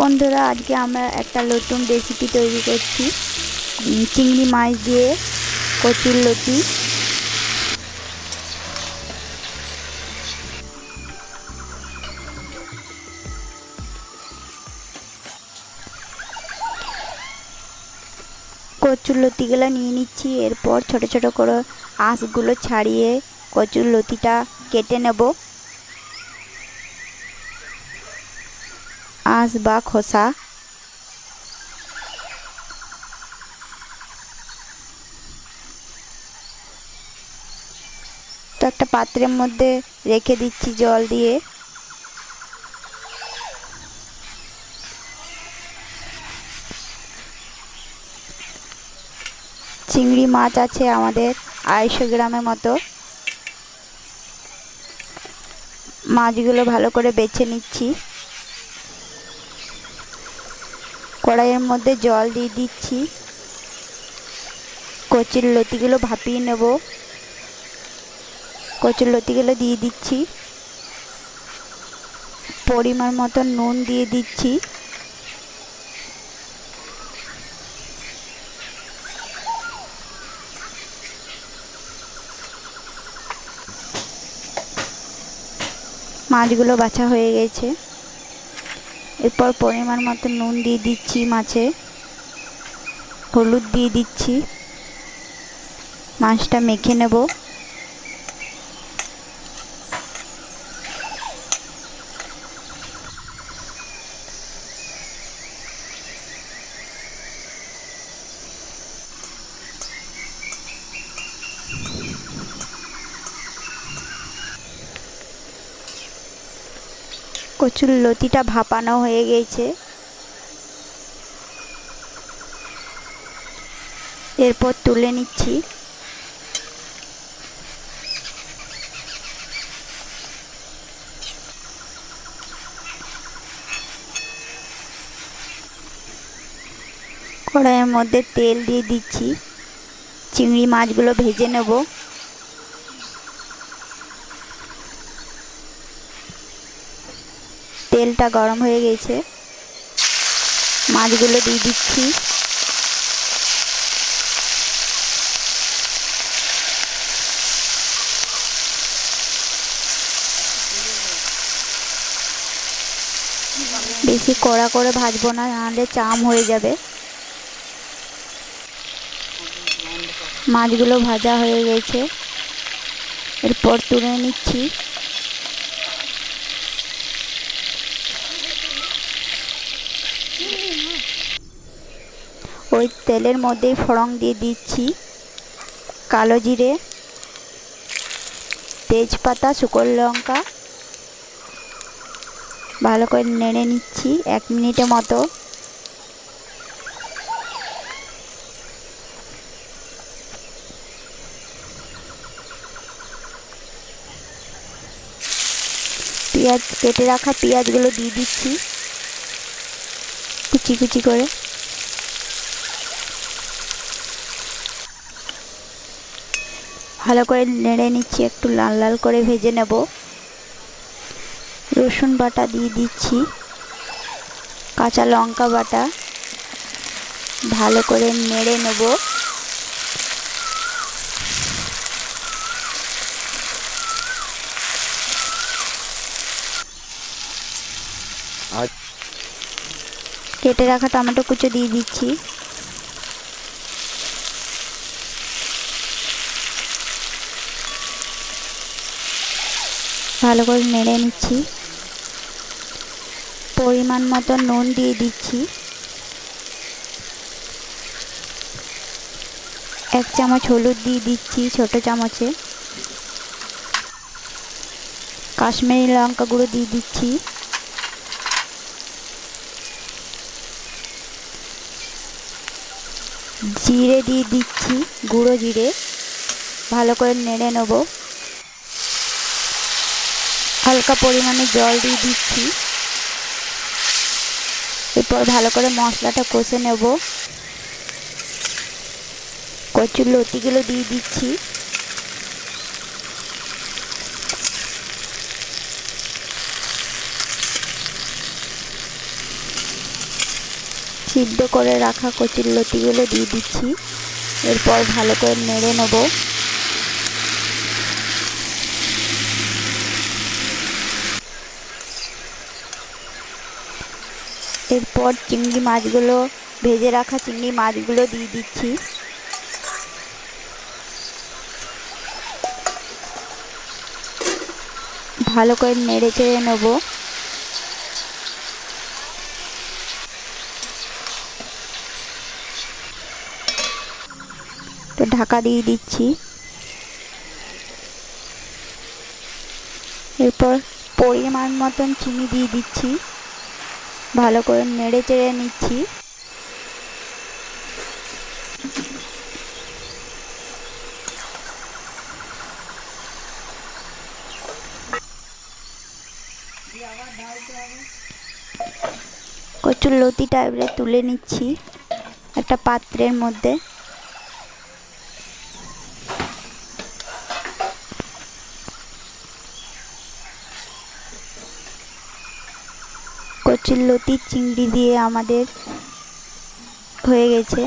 বন্ধুরা, আজকে আমরা একটা নতুন রেসিপি তৈরি করছি। চিংড়ি মাছ দিয়ে কচুর লতি কচুর লতিগুলো নিয়ে নিচ্ছি, এরপর ছোট ছোট করে আঁশগুলো ছাড়িয়ে কচুর লতিটা কেটে নেব। আঁশ বা খোসা। তো একটা পাত্রের মধ্যে রেখে দিচ্ছি জল দিয়ে। চিংড়ি মাছ আছে আমাদের আড়াইশো গ্রামের মতো। মাছগুলো ভালো করে বেছে নিচ্ছি। কড়াইয়ের মধ্যে জল দিয়ে দিচ্ছি। কচির লতিগুলো ভাপিয়ে নেব। কচুর লতিগুলো দিয়ে দিচ্ছি। পরিমাণ মতো নুন দিয়ে দিচ্ছি। মাছগুলো বাছা হয়ে গেছে। এরপর পরিমাণ মতো নুন দিয়ে দিচ্ছি মাছে। হলুদ দিয়ে দিচ্ছি। মাছটা মেখে নেব। কচুর লতিটা ভাপানো হয়ে গেছে। এরপর তুলে নিচ্ছি। কড়াইয়ের মধ্যে তেল দিয়ে দিচ্ছি। চিংড়ি মাছগুলো ভেজে নেব। তেলটা গরম হয়ে গেছে। মাছগুলো দিয়ে দিচ্ছি। বেশি কড়া করে ভাজবো না, নাহলে চাম হয়ে যাবে। মাছগুলো ভাজা হয়ে গেছে। এরপর তুলে নিচ্ছি। ওই তেলের মধ্যেই ফোড়ন দিয়ে দিচ্ছি। কালো জিরে, তেজপাতা, শুকনো লঙ্কা, ভালো করে নেড়ে নিচ্ছি এক মিনিটের মতো। পেঁয়াজ, কেটে রাখা পেঁয়াজগুলো দিয়ে দিচ্ছি। কুচি কুচি করে। ভালো করে নেড়ে নিচ্ছি একটু লাল লাল করে ভেজে নেব। রসুন বাটা দিয়ে দিচ্ছি কাঁচা লঙ্কা বাটা ভালো করে নেড়ে নেব। কেটে রাখা টমেটো কুচো দিয়ে দিচ্ছি। ভালো করে নেড়ে নিচ্ছি। পরিমাণ মতো নুন দিয়ে দিচ্ছি। এক চামচ হলুদ দিয়ে দিচ্ছি ছোট চামচে। কাশ্মীরি লঙ্কা গুঁড়ো দিয়ে দিচ্ছি। জিরে দিয়ে দিচ্ছি, গুঁড়ো জিরে। ভালো করে নেড়ে নেব। হালকা পরিমাণে জল দিয়ে দিচ্ছি। এরপর ভালো করে মশলাটা কষে নেব। কচুর লতিগুলো দিয়ে দিচ্ছি। সিদ্ধ করে রাখা কচুর লতিগুলো দিয়ে দিচ্ছি। এরপর ভালো করে নেড়ে নেব। এরপর চিংড়ি মাছগুলো ভেজে রাখা চিংড়ি মাছগুলো দিয়ে দিচ্ছি। ভালো করে নেড়ে চেড়ে নেব। তো ঢাকা দিয়ে দিচ্ছি। এরপর পরিমাণ মতন চিনি দিয়ে দিচ্ছি। ভালো করে নেড়ে চেড়ে নিচ্ছি। কচুর লতি টাইপের তুলে নিচ্ছি একটা পাত্রের মধ্যে। লতি চিংড়ি দিয়ে আমাদের হয়ে গেছে।